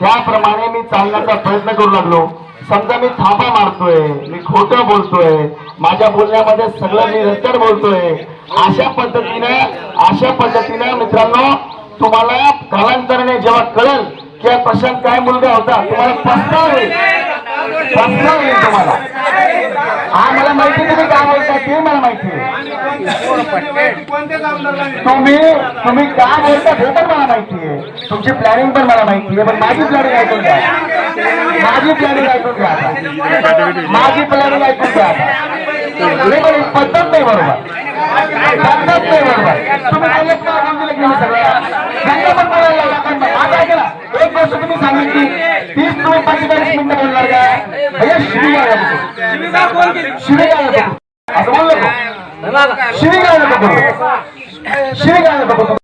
त्याप्रमाणे मी चालण्याचा प्रयत्न करू लागलो. समजा मी थापा मारतोय मी खोटं बोलतोय माझ्या बोलण्यामध्ये सगळं मी रस्त्यावर बोलतोय. अशा पद्धतीने अशा पद्धतीने मित्रांनो तुम्हाला कालांतराने जेव्हा कळेल की हा प्रशांत काय मुलगा होता तुम्हाला पस्ताव येईल. पस्ताव येईल तुम्हाला. हा मला माहिती तुम्ही काय बोलता ते मला माहिती तुम्ही तुम्ही काय बोलता हे पण मला माहिती आहे तुमची प्लॅनिंग पण मला माहिती आहे पण माझी प्लॅनिंग ऐकून घ्या माझी प्लॅनिंग ऐकून घ्या आता. माझी प्लॅनिंग ऐकून घ्या आता. पद्धत नाही बरोबर पद्धत नाही बरोबर तुम्ही बोलत सगळं पण बोलायला आता ऐका ना, एक गोष्ट तुम्ही सांगितली तीच तुम्ही पंचेचाळीस मिनिटं बोलणार का भैया असं नको नको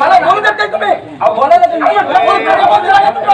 मला बोलू देत नाही तुम्ही. अहो, बोलायला तुम्ही. अहो, बोलू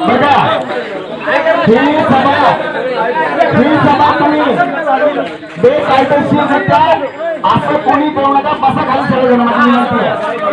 बघा ही सभा ही सभा तुम्ही बेकायदेशीर असं कोणी बोलू नका बसा खाली सगळेजण माझी विनंती